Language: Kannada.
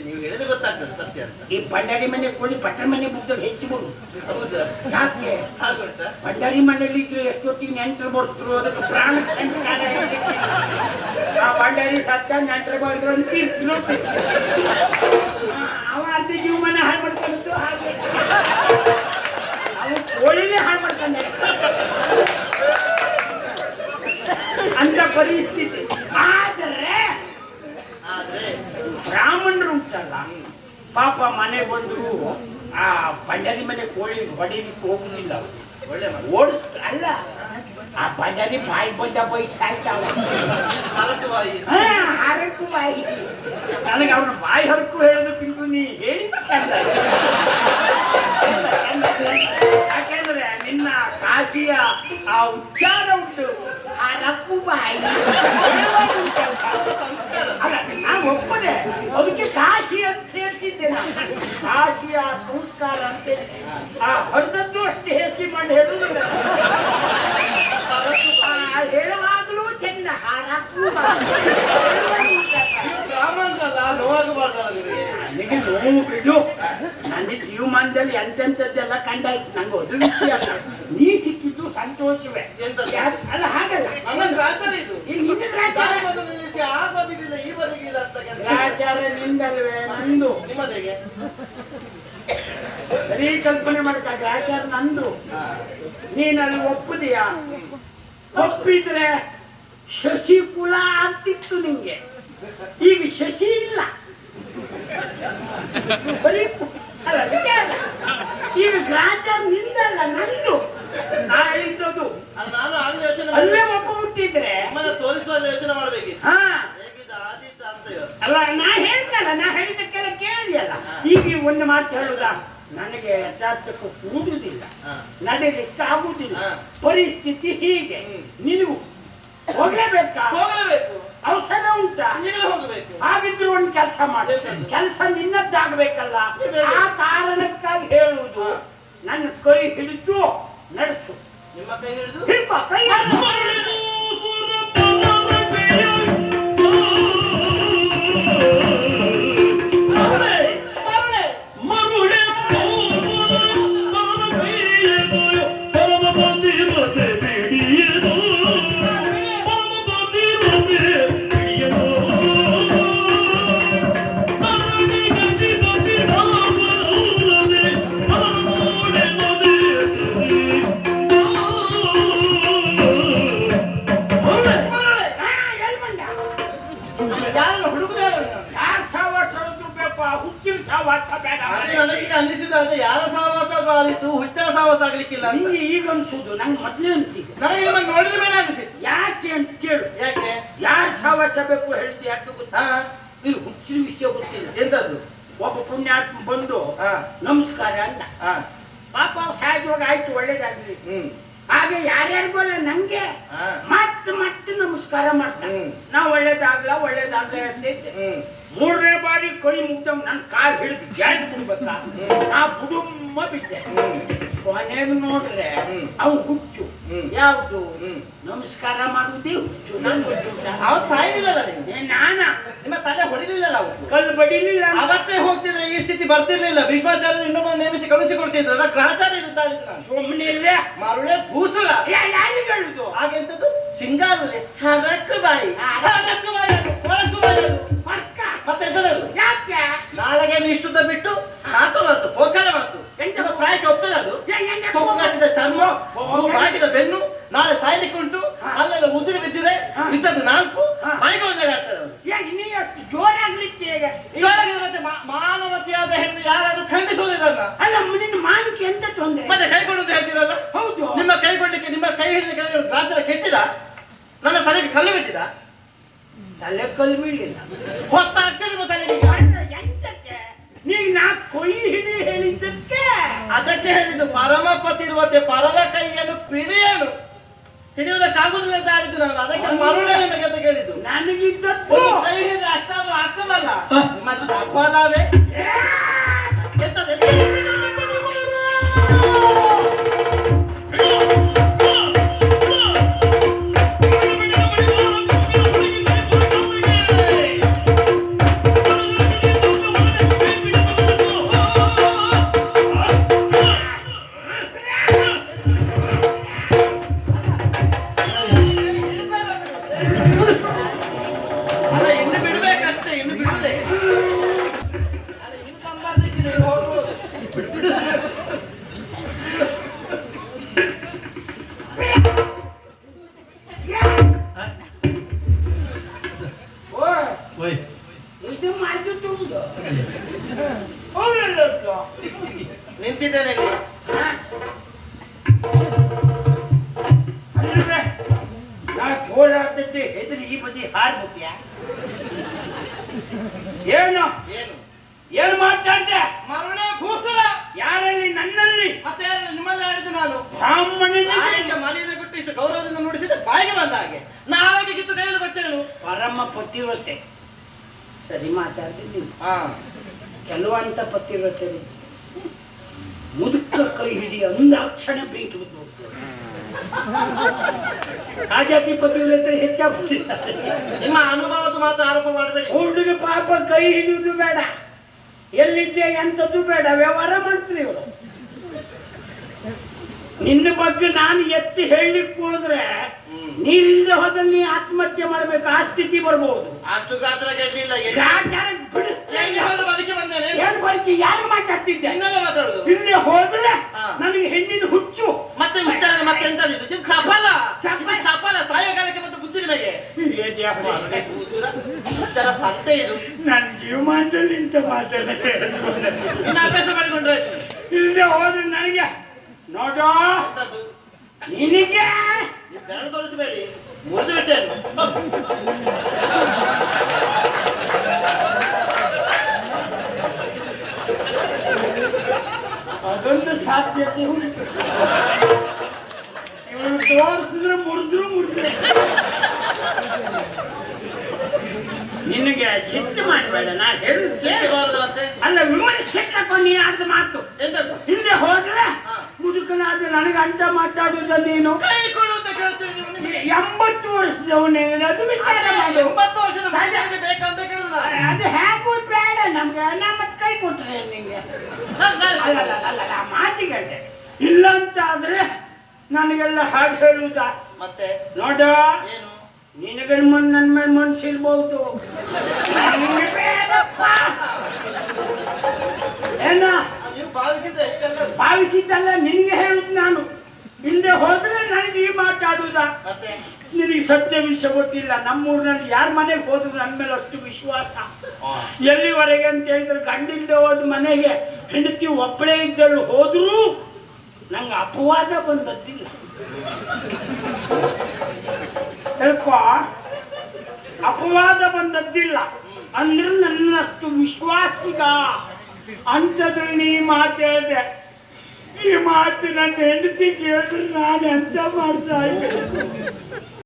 ನೀವು ಹೇಳಿದ್ರೆ ಗೊತ್ತಾಗ್ತದೆ ಸತ್ಯ ಅಂತ. ಈ ಭಂಡಾರಿ ಮನೆ ಕೋಳಿ ಪಟ್ಟಣ ಮನೆ ಮುಗ್ದಲ್ಲಿ ಹೆಚ್ಚಬಹುದು ಹೌದಾ? ಯಾಕೆ? ಹಾಗುಂಟಾ ಭಂಡಾರಿ ಮನೆಯಲ್ಲಿ ಇದ್ರೆ ಎಷ್ಟೊತ್ತಿಗೆ ನೆಂಟರು ಬರ್ತರು ಅದಕ್ಕೆ ಪ್ರಾಣ ಸಂಸ್ಕಾರ. ಆ ಭಂಡಾರಿ ಸತ್ತ ನೆಂಟರು ಬಂದ್ರು ಅಂತ ಅವ ಅರ್ಧ ಜೀವಮಾನ ಹಾಳು ಮಾಡ್ಕೊಂಡು ಹಾಗೆ ಅವ ಕೋಳಿನೇ ಹಾಳು ಮಾಡ್ಕೊಂಡೆ ಅಂತ ಪರಿಸ್ಥಿತಿ ಆದರೆ ಆದ್ರೆ ಬ್ರಾಹ್ಮಣರು ಉಂಟಲ್ಲ ಪಾಪ ಮನೆ ಬಂದು ಆ ಭಂಡಾರಿ ಮನೆ ಕೋಳಿ ಹೊಡೀಲಿಕ್ಕೆ ಹೋಗುದಿಲ್ಲ ಓಡಿಸ್ ಅಲ್ಲ ಆ ಭಂಡಾರಿ ಬಾಯಿ ಬಂದ ಬೈ ಸಾಯ್ತಾವ ಹರಕು ಬಾಯಿ. ನನಗೆ ಅವನ ಬಾಯಿ ಹರಕು ಹೇಳೋದಕ್ಕಿಂತ ನೀ ಹೇಳಿ ಚಂದ. ಯಾಕೆಂದ್ರೆ ನಿನ್ನ ಕಾಶಿಯ ಆ ಉಚ್ಚಾರ ಉಂಟು. ಆ ರಕ್ಕು ಬಾಯಿ ಅಲ್ಲ ನಾನು ಒಪ್ಪದೆ. ಅದಕ್ಕೆ ಕಾಶಿ ಅಂತ ಸೇರಿಸಿದ್ದೆ ನಾನು ಕಾಶಿಯ ಸಂಸ್ಕಾರ ಅಂತ ಆ ಹೊರದದ್ದು ಅಷ್ಟೇ ಹೆಸರಿ ಮಾಡಿ ಹೇಳುವುದಿಲ್ಲ ಆ ಹೇಳುವಾಗಲೂ ಚೆನ್ನ ಆ ರಕ್ಕು ಬಾಯಿ ಬ್ರಾಹ್ಮಣರಲ್ಲ ನೋವಾಗಬಾರ್ದಲ್ಲ ನಿಮಗೆ ನನಗೆ ನೋವು ಬಿಡು ನನ್ನ ಜೀವಮಾನದಲ್ಲಿ ಎಂತೆಂಥದ್ದೆಲ್ಲ ಕಂಡಾಯ್ತು ನಂಗೆ ಅದು ವಿಷಯ ನೀ ಸಿಕ್ಕಿದ್ದು ಸಂತೋಷವೇ? ಅಲ್ಲ ಹಾಗಲ್ಲ ಇಲ್ಲಿ ನಿನ್ನ ನಿಂದಲ್ವೇ ನಂದು ನಿಮ್ಮದೇಗೆ ಸರಿ ಕಲ್ಪನೆ ಮಾಡ್ಕ ಗ್ರಾಚಾರ ನಂದು. ನೀನಲ್ಲಿ ಒಪ್ಪುದಿಯಾ ಒಪ್ಪಿದ್ರೆ ಶಶಿಕುಲ ಆಗ್ತಿತ್ತು ನಿಂಗೆ ಈಗ ಶಶಿ ಇಲ್ಲ ಬರೀ ಪು- ಅಲ್ಲ ವಿಚಾರ ಈಗ ಗ್ರಾಚಾರ ನಿಂದಲ್ಲ ನಂದು ನಾ ಹೇಳಿದ್ದದು. ನಾನು ಯೋಚನೆ ಅಲ್ಲೇ ಒಬ್ಬ ಹುಟ್ಟಿದ್ರೆ ನಿಮ್ಮನ್ನ ತೋರಿಸುವ ಯೋಚನೆ ಮಾಡ್ಬೇಕಿತ್ತು ಹಾ. ಹೇಗಿದ್ದ ಆದೀತ ಅಂತ. ಅಲ್ಲ ನಾ ಹೇಳ್ದಲ್ಲ ನಾ ಹೇಳಿದ್ದಕ್ಕೆಲ್ಲ ಕೇಳಿದೆಯಲ್ಲ. ಈಗ ಒಂದು ಮಾತು ಹೇಳುದಾ? ನನಗೆ ಯಥಾರ್ಥಕ್ಕೂ ಕೂಡುವುದಿಲ್ಲ. ನಡೆಯಲಿಕ್ಕೆ ಆಗುವುದಿಲ್ಲ. ಪರಿಸ್ಥಿತಿ ಹೀಗೆ. ನೀವು ಹೋಗಲೇಬೇಕಾ? ಹೋಗಲೇಬೇಕು. ಅವಸರ ಉಂಟಾ ಹಾಗಿದ್ರು ಒಂದು ಕೆಲಸ ಮಾಡಿ. ಕೆಲಸ ನಿನ್ನದ್ದಾಗಬೇಕಲ್ಲ. ಆ ಕಾರಣಕ್ಕಾಗಿ ಹೇಳುವುದು ನನ್ನ ಕೈ ಹಿಡಿದು ನಡೆಸು. ನಿಮ್ಮ ಕೈ ಹಿಡಿದು? ಕೈ ಆದಿತ್ತು ಹುಚ್ಚರ ಸಹವಾಸ ಆಗ್ಲಿಕ್ಕಿಲ್ಲ ಅಂತ. ನಿಂಗೆ ಈಗ ಅನ್ಸುದು ನಂಗೆ ಮೊದ್ಲೇ ಅನ್ಸಿದೆ. ನನಗೆ ನಿಮ್ಮನ್ನು ನೋಡಿದ ಮೇಲೆ ಅನಿಸಿತ್ತು ಯಾಕೆ ಅಂತ ಕೇಳು. ಯಾಕೆ? ಯಾರು ಸಹವಾಸ ಬೇಕು ಹೇಳ್ತಿ ಯಾಕೆ ಗೊತ್ತಾ? ಈ ಹುಚ್ಚಿನ ವಿಷಯ ಗೊತ್ತಿಲ್ಲ. ಎಂತದ್ದು? ಒಬ್ಬ ಪುಣ್ಯಾತ್ಮ ಬಂದು ಹಾ. ನಮಸ್ಕಾರ ಅಂದ ಹಾ. ಪಾಪ ಸಾಯುವಾಗ ಆಯ್ತು ಒಳ್ಳೇದಾಗ್ಲಿ. ಹ್ಮ್. ಹಾಗೆ ಯಾರ್ಯಾರಿಗೂ ಅಲ್ಲ ನಂಗೆ. ಹಾ. ನಮಸ್ಕಾರ ಮಾಡ್ತಾನೆ. ಹ್ಮ್. ನಾ ಒಳ್ಳೇದಾಗ್ಲ ಒಳ್ಳೇದಾಗ್ಲ ಹ್ಮ್. ಮೂರನೇ ಬಾರಿ ಕೈ ಮುಗ್ದವ್ ನನ್ನ ಕಾಲ್ ಹಿಡಿದು ಜಾರಿ ಬಿಡ್ಬೇಕ? ನಾ ಬುಡುಮ್ಮ ಬಿದ್ದೆ. ಕೊನೆಗೆ ನೋಡ್ರೆ. ಅವು ಹುಚ್ಚು. ಯಾವ್ದು. ನಮಸ್ಕಾರ ಮಾಡುವುದೇ ಹುಚ್ಚು. ನಾನು ಅವ್ ಏ ನಾನ? ನಿಮ್ಮ ತಲೆ ಹೊಡಿಲಿಲ್ಲ ಅವು ಕಲ್ಲು ಬಡಿಲಿಲ್ಲ. ಅವತ್ತೇ ಹೋಗ್ತಿದ್ರೆ ಈ ಸ್ಥಿತಿ ಬರ್ತಿರ್ಲಿಲ್ಲ. ಭೀಷ್ಮಾಚಾರ್ಯರು ಇನ್ನೊಬ್ಬ ನೇಮಿಸಿ ಕಳಿಸಿಕೊಡ್ತಿದ್ರಲ್ಲ ಗ್ರಹಚಾರ್ಯ ಅಂತ ಹೇಳಿದ್ರು ನಾನು. ಸುಮ್ಮನೆ. ಮರುಳೆ ಭೂಸುರ. ಯಾ- ಯಾರಿಗೆ ಹೇಳುದು? ಹಾಗೆಂತದ್ದು? ಸಿಂಗಾರದಲ್ಲಿ ಹರಕು ಬಾಯಿ. ಹರಕು ಬಾಯಿ ಅದು, ಕೊಳಕು ಬಾಯಿ ಅದು. ಪಕ್ಕ ಮತ್ತೆ ಯಾಕೆ? ನಾಳೆಗೆ ಇಷ್ಟುದ್ದ ಬಿಟ್ಟು ನಾಲ್ಕು ಮಾತು ಪೋಕರ ಮಾತು. ನಿಮ್ಮ ಪ್ರಾಯಕ್ಕೆ ಒಪ್ತದೆ ಅದು. ಏ, ಕಟ್ಟಿದ ಚರ್ಮ. ಹಾಕಿದ ಬೆನ್ನು ನಾಳೆ ಸಾಯ್ಲಿಕ್ಕೆ ಉಂಟು. ಅಲ್ಲೆಲ್ಲ ಉದುರಿ ಬಿದ್ದಿದೆ ಬಿದ್ದದ್ದು ನಾಲ್ಕು. ಮನೆಗೆ ಒಂದೇ ಆಡ್ತಾರೆ ಜೋರಾಗ್ಲಿಕ್ಕೆ ಇವಾಗ ಮತ್ತೆ ಮಾನವತಿಯಾದ ಹೆಣ್ಣು ಯಾರಾದ್ರೂ ಖಂಡಿಸುವುದಿಲ್ಲ ಅಲ್ಲ ನಿನ್ನ ಮಾನಕ್ಕೆ ಎಂತ ತೊಂದರೆ? ಮತ್ತೆ ಕೈಗೊಂಡು ಹೇಳ್ತೀರಲ್ಲ? ಹೌದು. ನಿಮ್ಮ ಕೈ ನಿಮ್ಮ ಕೈ ಹಿಡಿದ ಗಾತ್ರ ಕೆಟ್ಟಿದ? ನನ್ನ ತಲೆಗೆ ಕಲ್ಲು ಬಿದ್ದಿದ? ತಲೆ ಕಲ್ಲು ಬೀಳಿಲ್ಲ ಹೊತ್ತಾಗ್ತದೆ ನಿಮ್ಮ ತಲೆಗೆ. ಎಂತಕ್ಕೆ ನಾ ಕೊಯ್ ಹಿಡಿ ಹೇಳಿದ್ದಕ್ಕೆ? ಅದಕ್ಕೆ ಹೇಳಿದ್ದು ಪರಮಪತಿ ಇರುವಂತೆ ಪರರ ಕೈಯನ್ನು ಪಿಡಿಯಲು ಹಿಡಿಯುವುದಕ್ಕಾಗುದಿಲ್ಲ ಅಂತ ಹೇಳಿದ್ದು ನಾನು. ಅದಕ್ಕೆ ಮರುಳೆ ನಿಮಗೆ ಅಂತ ಕೇಳಿದ್ದು. ನನಗಿದ್ದದ್ದು. ಕೈ ಹಿಡಿದ್ರೆ ಅಷ್ಟಾದ್ರೂ ಆಗ್ತದಲ್ಲ? ನಿಮ್ಮ ಚಪಲವೇ ನಿಂತಿದ್ದೇನೆ ಓಡಾಡ್ತಿದ್ದೆ ಹೆದರಿ ಈ ಬದಿ ಹಾರ್ಬಿಟ್ಯಾ ಏನು? ಏನು? ಏನು ಮಾತಾಡ್ದೆ? ಮರಣ ಭೂಸಲ. ಯಾರಲ್ಲಿ ನನ್ನಲ್ಲಿ? ಮತ್ತೆ ನಿಮ್ಮಲ್ಲಿ ಆಡಿದ್ದು ನಾನು? ಬ್ರಾಹ್ಮಣನ ಮನೆಯಿಂದ ಬಿಟ್ಟು ಇಷ್ಟು ಗೌರವದಿಂದ ನುಡಿಸಿದ್ರೆ ಬಾಯಿಗೆ ಬಂದ ಹಾಗೆ ನಾಳೆಗೆ ಕಿತ್ತು ಕೈಯಲ್ಲಿ ಬರ್ತೇನೆ ಪರಮ ಪತಿವ್ರತೆ. ಸರಿ ಮಾತಾಡ್ತಿದ್ದೀನಿ ಹಾ. ಕೆಲವಂತ ಪತ್ತಿರುತ್ತೆ ಮುದುಕ ಕೈ ಹಿಡಿ ಅಂದಾಕ್ಷಣ ಬೆಂಕಿ ಬಿದ್ದು. ಆ ಜಾತಿ ನಿಮ್ಮ ಅನುಭವದ ಮಾತು ಆರೋಪ ಮಾಡಬೇಡಿ ಹುಡುಗ ಪಾಪ ಕೈ ಹಿಡಿಯುವುದು ಬೇಡ. ಎಲ್ಲಿದ್ದೆ ಎಂಥದ್ದು ಬೇಡ. ವ್ಯವಹಾರ ಮಾಡ್ತೀರಿ ಇವರು. ನಿನ್ನ ಬಗ್ಗೆ ನಾನು ಎತ್ತಿ ಹೇಳಲಿಕ್ಕೆ ಹೋದ್ರೆ ನೀರಿಲ್ಲದೆ ಹೋದಲ್ಲಿ ನೀ ಆತ್ಮಹತ್ಯೆ ಮಾಡಬೇಕು ಆ ಸ್ಥಿತಿ ಬರ್ಬೋದು. ಅಷ್ಟು ಗಾತ್ರ ಹೋದ ಬದುಕಿ ಬಂದೇನೆ. ಏನ್ ಬೈಕಿ ಯಾರು ಮಾತಾಡ್ತಿದ್ದೆ? ಇನ್ನೆಲ್ಲ ಮಾತಾಡುದು. ಇಲ್ಲಿ ಹೋದ್ರೆ ನನಗೆ ಹೆಣ್ಣಿನ ಹುಚ್ಚು. ಮತ್ತೆ ವಿಚಾರ ಮತ್ತೆ ಎಂತ ಇದು? ಚಪಲ. ಚಪಲ. ಚಪಲ ಮತ್ತೆ ಬುದ್ಧಿ ನಿಮಗೆ. ಭೂಸುರ ಇಷ್ಟರ ಇದು. ನನ್ನ ಜೀವಮಾನದಲ್ಲಿ ಇಂತ ಇನ್ನು ಅಭ್ಯಾಸ ಮಾಡಿಕೊಂಡ್ರೆ. ಇಲ್ಲದೆ ಹೋದ್ರೆ ನನಗೆ ನೋಡೋ ಎಂತದ್ದು ನಿನಗೆ ನೀವು ಬೆರಳು ತೋರಿಸಬೇಡಿ ಬಿಟ್ಟೇನು ಅದೊಂದು ಸಾಧ್ಯತೆ ಉಂಟು. ಇವನು ತೋರಿಸಿದ್ರೆ ಮುರಿದ್ರು ಮುರಿದ್ರೆ ನಿನಗೆ ಚಿಂತೆ ಮಾಡಬೇಡ ನಾ ಮತ್ತೆ? ಅಲ್ಲ ವಿಮರ್ಶಕಪ್ಪ ನೀ ಆಡ್ದ ಮಾತು. ಹಿಂದೆ ಹೋದ್ರೆ ಮುದುಕನಾದ್ರೆ ಮುದುಕನಾದ ನನಗೆ ಅಂತ ಮಾತಾಡುದ ನೀನು ಕೈ ಕೊಡು ಅಂತ ಕೇಳ್ತೀರಿ ನೀವು ನಿಮಗೆ ಎಂಬತ್ತು ವರ್ಷದವನೇ ಅದು ವಿಚಾರ ಮಾಡು. ಎಂಬತ್ತು ವರ್ಷದ ಮನುಷ್ಯನಿಗೆ ಬೇಕಂತ ಕೇಳಿದ. ಅದು ಹ್ಯಾಕು ಬೇಡ ನಮ್ಗೆ ನಾ ಮತ್ತೆ ಕೈ ಕೊಟ್ರೆ ನಿಂಗೆ. ಅಲ್ಲ ಅಲ್ಲ ಅಲ್ಲ ಅಲ್ಲ ಮಾತಿಗಂಟೆ. ಇಲ್ಲ ಅಂತ ಆದ್ರೆ ನನಗೆಲ್ಲ ಹಾಗೆ ಹೇಳುದ. ಮತ್ತೆ? ನೋಡ ಏನು? ಗಂಡ ಮನ್ ನನ್ನ ಮೇಲೆ ಮನ್ಸಿರ್ಬಹುದು ಏನ? ಭಾವಿಸಿದ್ದಲ್ಲ ನಿನ್ಗೆ ಹೇಳುದು ನಾನು. ಹಿಂದೆ ಹೋದ್ರೆ ನನಗೆ ಈ ಮಾತಾಡುದ ಮತ್ತೆ? ನಿನಗೆ ಸತ್ಯ ವಿಷಯ ಗೊತ್ತಿಲ್ಲ. ನಮ್ಮೂರಿನಲ್ಲಿ ಯಾರ ಮನೆಗೆ ಹೋದ್ರು ನನ್ನ ಮೇಲೆ ಅಷ್ಟು ವಿಶ್ವಾಸ? ಎಲ್ಲಿವರೆಗೆ ಅಂತ ಹೇಳಿದ್ರೆ ಗಂಡಿಲ್ದೆ ಹೋದ ಮನೆಗೆ ಹೆಂಡತಿ ಒಬ್ಬಳೇ ಇದ್ದಲ್ಲಿ ಹೋದ್ರು ನಂಗೆ ಅಪವಾದ ಬಂದದ್ದಿಲ್ಲ ಅಪವಾದ ಬಂದದ್ದಿಲ್ಲ ಅಂದ್ರೆ ನನ್ನಷ್ಟು ವಿಶ್ವಾಸಿಗ. ಅಂಥದ್ದು ನೀ ಮಾತಾಡಿದೆ ಈ ಮಾತು ನನ್ನ ಹೆಂಡತಿ ಕೇಳಿದ್ರೆ ನಾನು ಎಂತ ಮಾಡ್ಸಾಯ್ತು